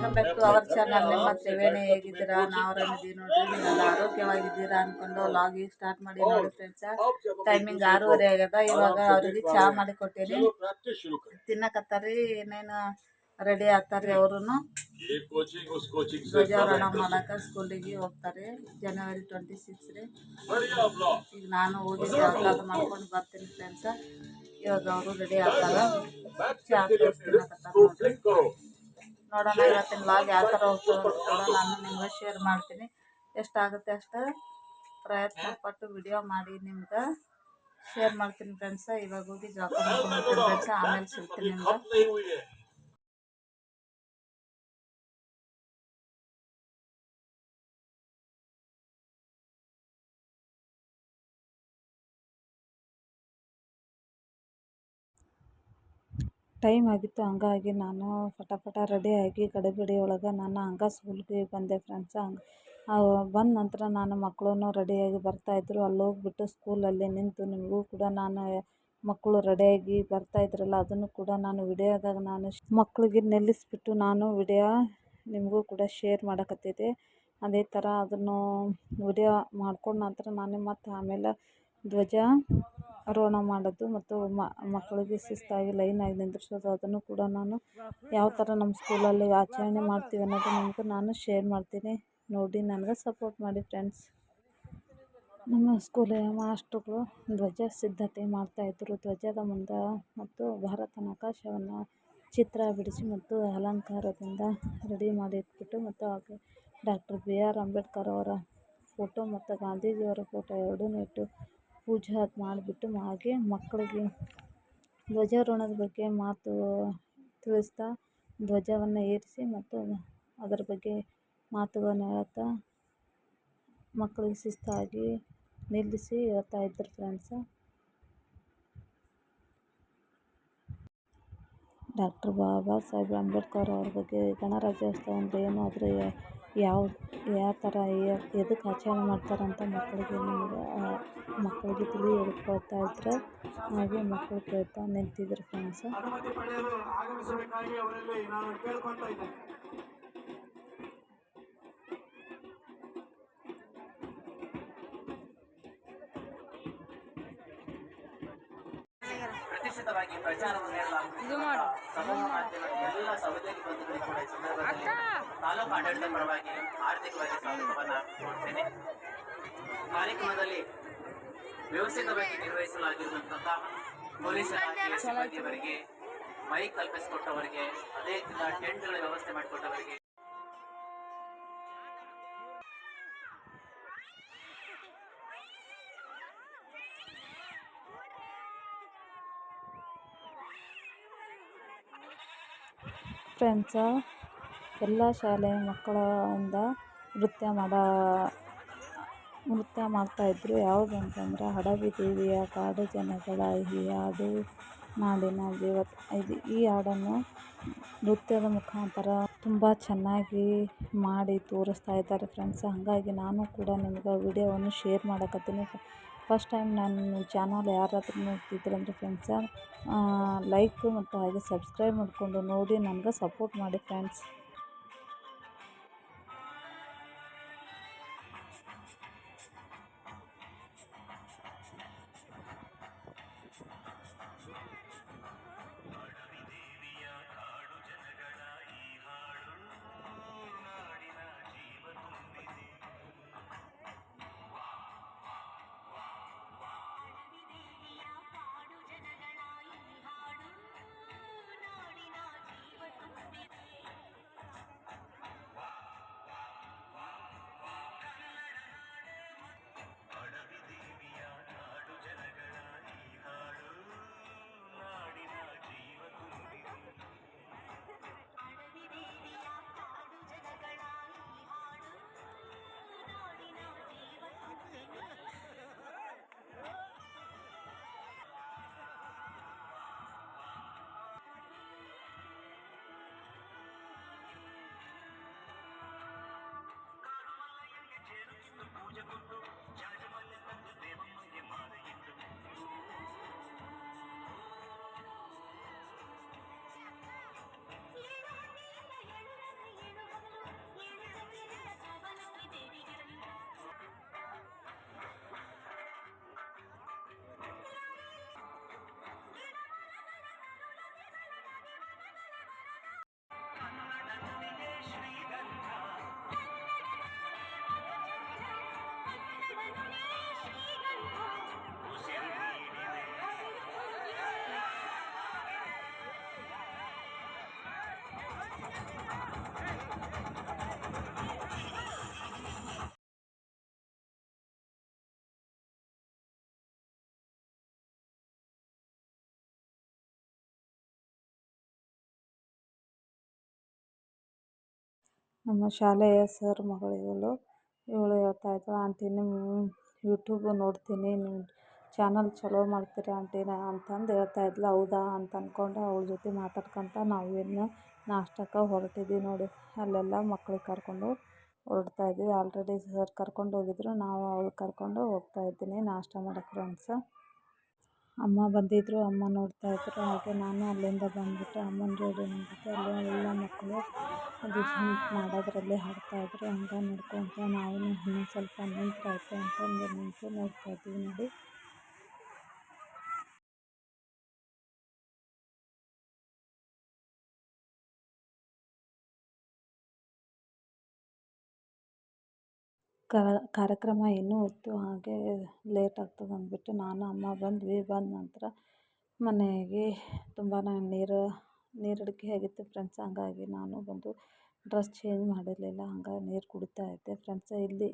Welcome back to our channel ನಿಮ್ಮ ತ್ರಿವೇಣಿ ಹೇಗಿದ್ದೀರಾ? ನಾವು ಆರಾಮಿದ್ದೀವಿ ನೋಡ್ರಿ, ನೀವೆಲ್ಲ ಆರೋಗ್ಯವಾಗಿದ್ದೀರಾ ಅನ್ಕೊಂಡು ಲಾಗಿ ಸ್ಟಾರ್ಟ್ ಮಾಡಿ ನೋಡಿ ಫ್ರೆಂಡ್ಸ ಟೈಮಿಂಗ್ ಆರೂವರೆ ಆಗ್ಯದ ಇವಾಗ ಅವ್ರಿಗೆ ಚಹಾ ಮಾಡಿ ಕೊಟ್ಟೇನಿ. ತಿನ್ನಕತ್ತಾರಿ, ಏನೇನು ರೆಡಿ ಆಗ್ತಾರ್ರಿ ಅವರು ಧ್ವಜಾರೋಹಣ ಮಾಡಕ ಸ್ಕೂಲಿಗೆ ಹೋಗ್ತಾರೆ ಜನವರಿ ಟ್ವೆಂಟಿ ಸಿಕ್ಸ್ ರೀ. ಈಗ ನಾನು ಹೋಗಿ ಮಾಡ್ಕೊಂಡು ಬರ್ತೀನಿ ಫ್ರೆಂಡ್ಸ ಇವಾಗ ಅವರು ರೆಡಿ ಆಗ್ತಾರ. ಚಹಾ ತಿನ್ನಕತ್ತಾರ ನೋಡೋಣ ಇವತ್ತಿನ ಲಾಗ್ ಯಾವ ಥರ ಹೋಗ್ತದೆ ನಾನು ನಿಮ್ಗೆ ಶೇರ್ ಮಾಡ್ತೀನಿ. ಎಷ್ಟಾಗುತ್ತೆ ಅಷ್ಟು ಪ್ರಯತ್ನ ಪಟ್ಟು ವಿಡಿಯೋ ಮಾಡಿ ನಿಮ್ಗೆ ಶೇರ್ ಮಾಡ್ತೀನಿ ಫ್ರೆಂಡ್ಸ ಇವಾಗ ಹೋಗಿ ಜಾಬ್ ಮಾಡ್ಕೊಂಡು ಫ್ರೆಂಡ್ಸ ಆಮೇಲೆ ಸಿಗ್ತೀನಿ ನಿಮ್ಗೆ. ಟೈಮ್ ಆಗಿತ್ತು, ಹಂಗಾಗಿ ನಾನು ಪಟ ರೆಡಿಯಾಗಿ ಗಡಿಬಿಡಿ ಒಳಗೆ ನಾನು ಹಂಗೆ ಸ್ಕೂಲ್ಗೆ ಬಂದೆ ಫ್ರೆಂಡ್ಸ್ ಹಂಗೆ ಬಂದ ನಂತರ ನಾನು ಮಕ್ಕಳೂ ರೆಡಿಯಾಗಿ ಬರ್ತಾಯಿದ್ರು ಅಲ್ಲಿ ಹೋಗ್ಬಿಟ್ಟು ಸ್ಕೂಲಲ್ಲಿ ನಿಂತು ನಿಮಗೂ ಕೂಡ ನಾನು ಮಕ್ಕಳು ರೆಡಿಯಾಗಿ ಬರ್ತಾಯಿದ್ರಲ್ಲ ಅದನ್ನು ಕೂಡ ನಾನು ವಿಡಿಯೋದಾಗ ನಾನು ಮಕ್ಕಳಿಗೆ ನಿಲ್ಲಿಸ್ಬಿಟ್ಟು ನಾನು ವಿಡಿಯೋ ನಿಮಗೂ ಕೂಡ ಶೇರ್ ಮಾಡಕತ್ತಿದ್ದೆ. ಅದೇ ಥರ ಅದನ್ನು ವಿಡಿಯೋ ಮಾಡ್ಕೊಂಡ ನಂತರ ನಾನು ಮತ್ತು ಆಮೇಲೆ ಧ್ವಜ ರೋಹಣ ಮಾಡೋದು ಮತ್ತು ಮಕ್ಕಳಿಗೆ ಶಿಸ್ತಾಗಿ ಲೈನಾಗಿ ನಿಂದ್ರಿಸೋದು, ಅದನ್ನು ಕೂಡ ನಾನು ಯಾವ ಥರ ನಮ್ಮ ಸ್ಕೂಲಲ್ಲಿ ಆಚರಣೆ ಮಾಡ್ತೀವಿ ಅನ್ನೋದು ನಿಮಗೂ ನಾನು ಶೇರ್ ಮಾಡ್ತೀನಿ. ನೋಡಿ, ನನಗೆ ಸಪೋರ್ಟ್ ಮಾಡಿ ಫ್ರೆಂಡ್ಸ್ ನಮ್ಮ ಸ್ಕೂಲಿನ ಮಾಸ್ಟ್ರುಗಳು ಧ್ವಜ ಸಿದ್ಧತೆ ಮಾಡ್ತಾಯಿದ್ರು ಧ್ವಜದ ಮುಂದೆ ಮತ್ತು ಭಾರತ ನಕಾಶವನ್ನು ಚಿತ್ರ ಬಿಡಿಸಿ ಮತ್ತು ಅಲಂಕಾರದಿಂದ ರೆಡಿ ಮಾಡಿ ಇಟ್ಬಿಟ್ಟು ಮತ್ತು ಹಾಗೆ ಡಾಕ್ಟರ್ ಬಿ ಆರ್ ಅಂಬೇಡ್ಕರ್ ಅವರ ಫೋಟೋ ಮತ್ತು ಗಾಂಧೀಜಿಯವರ ಫೋಟೋ ಎರಡೂ ಇಟ್ಟು ಪೂಜೆ ಅದು ಮಾಡಿಬಿಟ್ಟು ಹಾಗೆ ಮಕ್ಕಳಿಗೆ ಧ್ವಜಾರೋಹಣದ ಬಗ್ಗೆ ಮಾತು ತಿಳಿಸ್ತಾ ಧ್ವಜವನ್ನು ಏರಿಸಿ ಮತ್ತು ಅದರ ಬಗ್ಗೆ ಮಾತುಗಳನ್ನು ಹೇಳ್ತಾ ಮಕ್ಕಳಿಗೆ ಶಿಸ್ತಾಗಿ ನಿಲ್ಲಿಸಿ ಹೇಳ್ತಾ ಇದ್ರು ಫ್ರೆಂಡ್ಸ ಡಾಕ್ಟರ್ ಬಾಬಾ ಸಾಹೇಬ್ ಅಂಬೇಡ್ಕರ್ ಅವ್ರ ಬಗ್ಗೆ ಗಣರಾಜ್ಯೋತ್ಸವ ಅಂದರೆ ಏನು ಅದ್ರ ಯಾವ ಯಾವ ಥರ ಎದಕ್ಕೆ ಆಚರಣೆ ಅಂತ ಮಕ್ಕಳಿಗೆ ನಮಗೆ ಮಕ್ಕಳಿಗೆ ತಿಳಿ ಹೇಳ್ಕೊಡ್ತಾ ಇದ್ರು ಹಾಗೆ ಮಕ್ಕಳು ಕೇಳ್ತಾ ನಿಂತಿದ್ರು ಫ್ರೆಂಡ್ಸ ಪ್ರತಿಷ್ಠಿತವಾಗಿ ಪ್ರಚಾರವನ್ನು ನೀಡಲಾಗುತ್ತಿದೆ ಸಮೂಹ ಮಾಧ್ಯಮದ ಎಲ್ಲ ಸಹೋದ್ಯೋಗಿ ಬಂಧುಗಳಿಗೆ ಕೂಡ ಈ ಸಂದರ್ಭದಲ್ಲಿ. ತಾಲೂಕು ಆಡಳಿತ ಪರವಾಗಿ ಆರ್ಥಿಕವಾಗಿ ಸ್ವಾಗತವನ್ನು ಕೊಡ್ತೇನೆ ಕಾರ್ಯಕ್ರಮದಲ್ಲಿ ವ್ಯವಸ್ಥಿತವಾಗಿ ನಿರ್ವಹಿಸಲಾಗಿರುವಂತಹ ಪೊಲೀಸ್ ಇಲಾಖೆ ಸಿಬ್ಬಂದಿಯವರಿಗೆ ಮೈಕ್ ಕಲ್ಪಿಸಿಕೊಟ್ಟವರಿಗೆ ಅದೇ ರೀತಿಯ ಟೆಂಟ್ಗಳ ವ್ಯವಸ್ಥೆ ಮಾಡಿಕೊಟ್ಟವರಿಗೆ ಫ್ರೆಂಡ್ಸ ಎಲ್ಲ ಶಾಲೆಯ ಮಕ್ಕಳಿಂದ ನೃತ್ಯ ಮಾಡೋ, ನೃತ್ಯ ಮಾಡ್ತಾಯಿದ್ರು ಯಾವುದು ಅಂತಂದರೆ ಹಡಗು ದೇವಿಯ ಕಾಡು ಜನಗಳ ಈ ಹಾಡು ನಾಡಿನ ದೇವತೆ ಇದು ಈ ಹಾಡನ್ನು ನೃತ್ಯದ ಮುಖಾಂತರ ತುಂಬ ಚೆನ್ನಾಗಿ ಮಾಡಿ ತೋರಿಸ್ತಾ ಇದ್ದಾರೆ ಫ್ರೆಂಡ್ಸ್ ಹಾಗಾಗಿ ನಾನು ಕೂಡ ನಿಮ್ಗೆ ವಿಡಿಯೋವನ್ನು ಶೇರ್ ಮಾಡಕತ್ತೀನಿ. ಫಸ್ಟ್ ಟೈಮ್ ನನ್ನ ಚಾನಲ್ ಯಾರಾದರೂ ನೋಡ್ತಿದ್ರಂದ್ರೆ ಫ್ರೆಂಡ್ಸ ಲೈಕ್ ಮತ್ತು ಹಾಗೆ ಸಬ್ಸ್ಕ್ರೈಬ್ ಮಾಡಿಕೊಂಡು ನೋಡಿ, ನನ್ಗೆ ಸಪೋರ್ಟ್ ಮಾಡಿ ಫ್ರೆಂಡ್ಸ್ ನಮ್ಮ ಶಾಲೆಯ ಸರ್ ಮಗಳು ಇವಳು. ಇವಳು ಹೇಳ್ತಾಯಿದ್ಳು ಆಂಟಿ ನಿಮ್ಮ ಯೂಟ್ಯೂಬ್ ನೋಡ್ತೀನಿ ನಿಮ್ಮ ಚಾನಲ್ ಚಲೋ ಮಾಡ್ತೀರಿ ಆಂಟಿ ಅಂತಂದು ಹೇಳ್ತಾ ಹೇಳ್ತಾಯಿದ್ಲು ಹೌದಾ? ಅಂತ ಅಂದ್ಕೊಂಡು ಅವ್ಳ ಜೊತೆ ಮಾತಾಡ್ಕೊತ ನಾವು ನಾಷ್ಟಕ್ಕೆ ಹೊರಟಿದ್ವಿ ನೋಡಿ. ಅಲ್ಲೆಲ್ಲ ಮಕ್ಳಿಗೆ ಕರ್ಕೊಂಡು ಹೊರಡ್ತಾಯಿದ್ವಿ ಆಲ್ರೆಡಿ ಸರ್ ಕರ್ಕೊಂಡು ಹೋಗಿದ್ರು. ನಾವು ಅವ್ಳು ಕರ್ಕೊಂಡು ಹೋಗ್ತಾ ಇದ್ದೀನಿ. ನಾಷ್ಟ ಮಾಡಕ್ಕೆ ಫ್ರೆಂಡ್ಸ್ ಅಮ್ಮ ಬಂದಿದ್ದರು ಅಮ್ಮ ನೋಡ್ತಾಯಿದ್ರು ಹಾಗೆ ನಾನು ಅಲ್ಲಿಂದ ಬಂದುಬಿಟ್ಟು ಅಮ್ಮನ ಜೋಡಿ ನಿಂತಿದ್ದೆ ಅಲ್ಲಿ ಎಲ್ಲ ಮಕ್ಕಳು ಅದು ಜಂಪ್ ಮಾಡೋದ್ರಲ್ಲಿ ಆಡ್ತಾಯಿದ್ರು ಹಂಗೆ ನೋಡ್ಕೊತ ನಾವೂ ಇನ್ನೂ ಸ್ವಲ್ಪ ನಿಂತ್ರಾಯ್ತು ಅಂತಂದು ನಿಂತು ನೋಡ್ತಾಯಿದ್ವಿ ನೋಡಿ. ಕಾರ್ಯಕ್ರಮ ಇನ್ನೂ ಇತ್ತು ಹಾಗೆ ಲೇಟ್ ಆಗ್ತದೆ ಅಂದ್ಬಿಟ್ಟು ನಾನು, ಅಮ್ಮ ಬಂದ್ವಿ. ಬಂದ ನಂತರ ಮನೆಗೆ ತುಂಬಾ ನೀರು ನೀರು ಅಡಿಕೆ ಆಗಿತ್ತು ಫ್ರೆಂಡ್ಸ್ ಹಂಗಾಗಿ ನಾನು ಬಂದು ಡ್ರೆಸ್ ಚೇಂಜ್ ಮಾಡಿರಲಿಲ್ಲ. ಹಂಗಾಗಿ ನೀರು ಕುಡಿತಾ ಇದ್ದೆ. ಫ್ರೆಂಡ್ಸ್ ಇಲ್ಲಿ